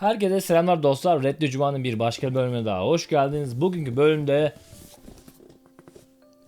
Herkese selamlar dostlar. Reddi Cuma'nın bir başka bölümüne daha hoş geldiniz. Bugünkü bölümde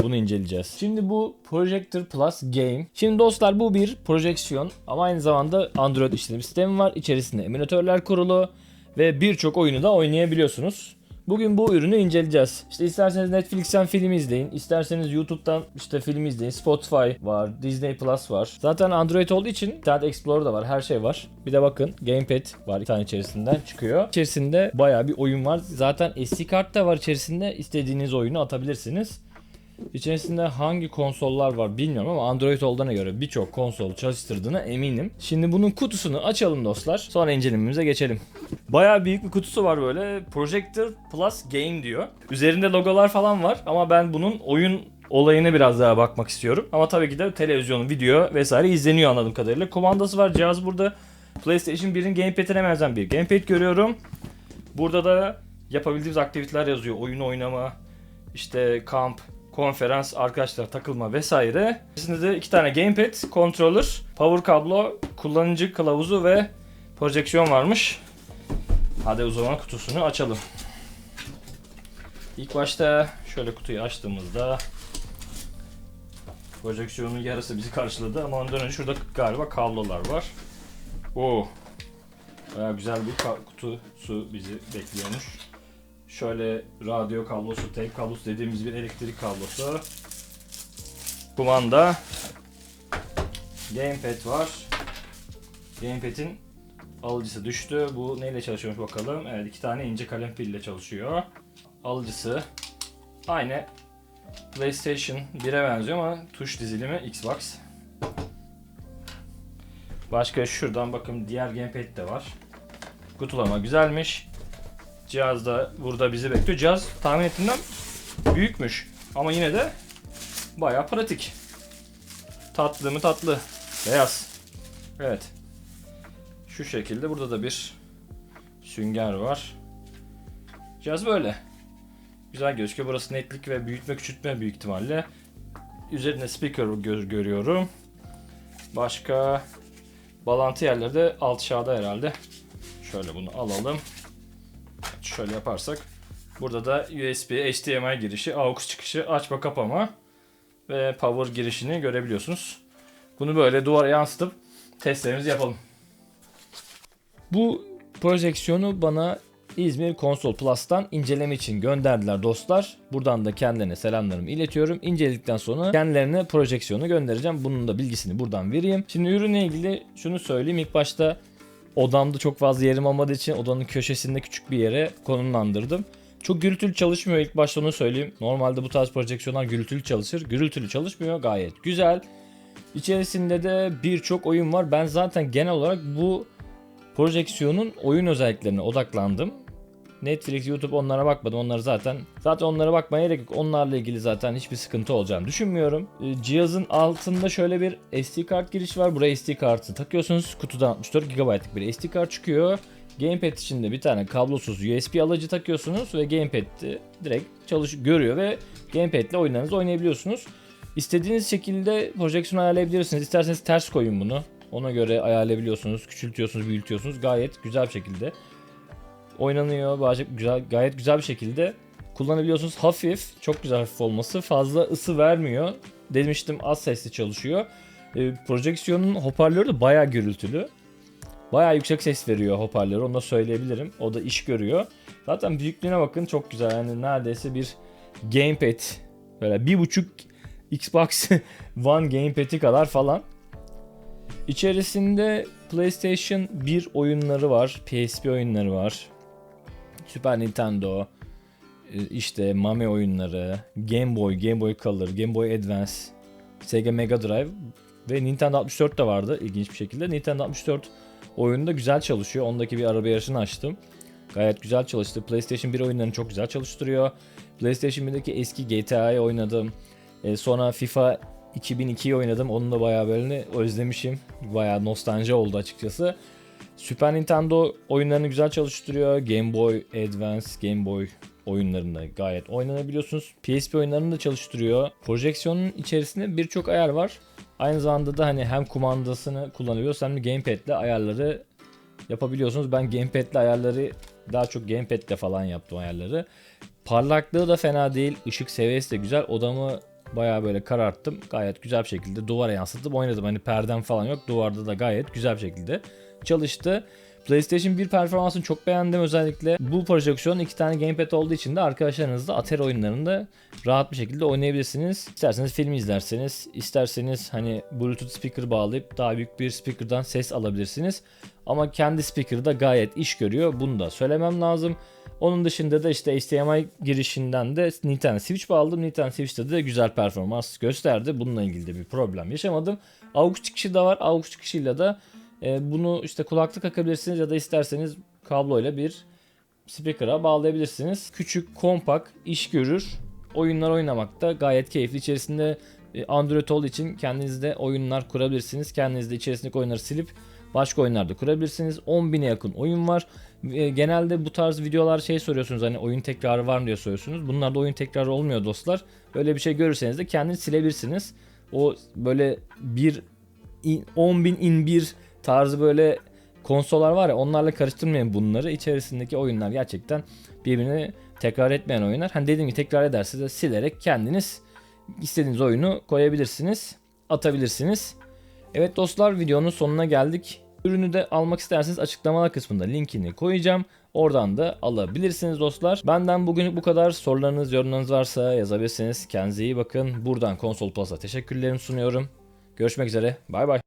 bunu inceleyeceğiz. Şimdi bu Projector Plus Game. Şimdi dostlar bu bir projeksiyon ama aynı zamanda Android işletim sistemi var. İçerisinde emülatörler kurulu ve birçok oyunu da oynayabiliyorsunuz. Bugün bu ürünü inceleyeceğiz. İşte isterseniz Netflix'ten film izleyin, isterseniz YouTube'dan işte film izleyin. Spotify var, Disney Plus var. Zaten Android olduğu için Internet Explorer da var, her şey var. Bir de bakın Gamepad var, bir tane içerisinden çıkıyor. İçerisinde bayağı bir oyun var. Zaten SD kart da var içerisinde. İstediğiniz oyunu atabilirsiniz. İçerisinde hangi konsollar var bilmiyorum ama Android olduğuna göre birçok konsol çalıştırdığına eminim. Şimdi bunun kutusunu açalım dostlar. Sonra incelememize geçelim. Bayağı büyük bir kutusu var böyle. Projector Plus Game diyor. Üzerinde logolar falan var ama ben bunun oyun olayına biraz daha bakmak istiyorum. Ama tabii ki de televizyon, video vesaire izleniyor anladığım kadarıyla. Kumandası var. Cihaz burada. PlayStation 1'in gamepad'ine benzeyen bir gamepad görüyorum. Burada da yapabildiğimiz aktiviteler yazıyor. Oyun oynama, işte kamp, konferans, arkadaşlar takılma vesaire. İçinde de iki tane gamepad, controller, power kablo, kullanıcı kılavuzu ve projeksiyon varmış. Hadi o zaman kutusunu açalım. İlk başta şöyle kutuyu açtığımızda projeksiyonun yarısı bizi karşıladı ama ondan önce şurada galiba kablolar var. Oo. Baya güzel bir kutusu bizi bekliyormuş. Şöyle radyo kablosu, tek kablosu dediğimiz bir elektrik kablosu. Kumanda. Gamepad var. Gamepad'in alıcısı düştü. Bu neyle çalışıyormuş bakalım. Evet iki tane ince kalem pille çalışıyor. Alıcısı aynı PlayStation 1'e benziyor ama tuş dizilimi Xbox. Başka şuradan bakın diğer gamepad de var. Kutulama güzelmiş. Cihaz da burada bizi bekliyor. Cihaz tahmin ettiğimden büyükmüş. Ama yine de bayağı pratik. Tatlı mı tatlı. Beyaz. Evet. Şu şekilde burada da bir sünger var. Cihaz böyle. Güzel gözüküyor. Burası netlik ve büyütme küçültme büyük ihtimalle. Üzerinde speaker gö- görüyorum. Başka bağlantı yerleri de alt aşağıda herhalde. Şöyle bunu alalım. Şöyle yaparsak. Burada da USB, HDMI girişi, AUX çıkışı, açma kapama ve power girişini görebiliyorsunuz. Bunu böyle duvara yansıtıp testlerimizi yapalım. Bu projeksiyonu bana İzmir Konsol Plus'tan inceleme için gönderdiler dostlar. Buradan da kendilerine selamlarımı iletiyorum. İnceledikten sonra kendilerine projeksiyonu göndereceğim. Bunun da bilgisini buradan vereyim. Şimdi ürünle ilgili şunu söyleyeyim. İlk başta odamda çok fazla yerim olmadığı için odanın köşesinde küçük bir yere konumlandırdım. Çok gürültülü çalışmıyor ilk başta onu söyleyeyim. Normalde bu tarz projeksiyonlar gürültülü çalışır. Gürültülü çalışmıyor gayet güzel. İçerisinde de birçok oyun var. Ben zaten genel olarak bu projeksiyonun oyun özelliklerine odaklandım. Netflix, YouTube onlara bakmadım. Onları zaten zaten onlara bakmaya gerek yok. Onlarla ilgili zaten hiçbir sıkıntı olacağını düşünmüyorum. Ee, Cihazın altında şöyle bir SD kart girişi var. Buraya SD kartı takıyorsunuz. Kutudan 64 GB'lık bir SD kart çıkıyor. Gamepad içinde bir tane kablosuz USB alıcı takıyorsunuz ve Gamepad direkt çalış görüyor ve Gamepad ile oyunlarınızı oynayabiliyorsunuz. İstediğiniz şekilde projeksiyon ayarlayabilirsiniz. İsterseniz ters koyun bunu. Ona göre ayarlayabiliyorsunuz. Küçültüyorsunuz, büyütüyorsunuz. Gayet güzel bir şekilde oynanıyor. Gayet güzel, gayet güzel bir şekilde kullanabiliyorsunuz. Hafif, çok güzel hafif olması. Fazla ısı vermiyor. Demiştim az sesli çalışıyor. E, projeksiyonun hoparlörü de bayağı gürültülü. Bayağı yüksek ses veriyor hoparlörü onu da söyleyebilirim. O da iş görüyor. Zaten büyüklüğüne bakın çok güzel. Yani neredeyse bir gamepad. Böyle bir buçuk Xbox One gamepad'i kadar falan. İçerisinde PlayStation 1 oyunları var, PSP oyunları var. Super Nintendo, e, işte Mame oyunları, Game Boy, Game Boy Color, Game Boy Advance, Sega Mega Drive ve Nintendo 64 de vardı ilginç bir şekilde. Nintendo 64 oyunu da güzel çalışıyor. Ondaki bir araba yarışını açtım. Gayet güzel çalıştı. PlayStation 1 oyunlarını çok güzel çalıştırıyor. PlayStation 1'deki eski GTA'yı oynadım. E, sonra FIFA 2002'yi oynadım. Onu da bayağı böyle özlemişim. Bayağı nostalji oldu açıkçası. Super Nintendo oyunlarını güzel çalıştırıyor. Game Boy Advance, Game Boy oyunlarında gayet oynanabiliyorsunuz. PSP oyunlarını da çalıştırıyor. Projeksiyonun içerisinde birçok ayar var. Aynı zamanda da hani hem kumandasını kullanabiliyoruz hem de gamepad ile ayarları yapabiliyorsunuz. Ben gamepad'le ayarları daha çok gamepad'le falan yaptım ayarları. Parlaklığı da fena değil. Işık seviyesi de güzel. Odamı bayağı böyle kararttım. Gayet güzel bir şekilde duvara yansıtıp oynadım. Hani perdem falan yok. Duvarda da gayet güzel bir şekilde çalıştı. PlayStation 1 performansını çok beğendim özellikle. Bu projeksiyon iki tane gamepad olduğu için de arkadaşlarınızla Atari oyunlarında rahat bir şekilde oynayabilirsiniz. İsterseniz film izlerseniz, isterseniz hani Bluetooth speaker bağlayıp daha büyük bir speaker'dan ses alabilirsiniz. Ama kendi speaker da gayet iş görüyor. Bunu da söylemem lazım. Onun dışında da işte HDMI girişinden de Nintendo Switch bağladım. Nintendo Switch'te de güzel performans gösterdi. Bununla ilgili de bir problem yaşamadım. AUX çıkışı da var. AUX çıkışıyla da e, bunu işte kulaklık takabilirsiniz ya da isterseniz kabloyla bir speaker'a bağlayabilirsiniz. Küçük, kompakt, iş görür. Oyunlar oynamakta gayet keyifli. İçerisinde e, Android olduğu için kendinizde oyunlar kurabilirsiniz. Kendinizde içerisindeki oyunları silip başka oyunlarda kurabilirsiniz. 10.000'e yakın oyun var. E, Genelde bu tarz videolar şey soruyorsunuz hani oyun tekrarı var mı diye soruyorsunuz. Bunlarda oyun tekrarı olmuyor dostlar. Böyle bir şey görürseniz de kendiniz silebilirsiniz. O böyle bir in- 10.000 in bir tarzı böyle konsollar var ya onlarla karıştırmayın bunları. İçerisindeki oyunlar gerçekten birbirini tekrar etmeyen oyunlar. Hani dediğim gibi tekrar ederse de silerek kendiniz istediğiniz oyunu koyabilirsiniz, atabilirsiniz. Evet dostlar videonun sonuna geldik. Ürünü de almak isterseniz açıklamalar kısmında linkini koyacağım. Oradan da alabilirsiniz dostlar. Benden bugünlük bu kadar. Sorularınız, yorumlarınız varsa yazabilirsiniz. Kendinize iyi bakın. Buradan Konsol Plus'a teşekkürlerimi sunuyorum. Görüşmek üzere. Bay bay.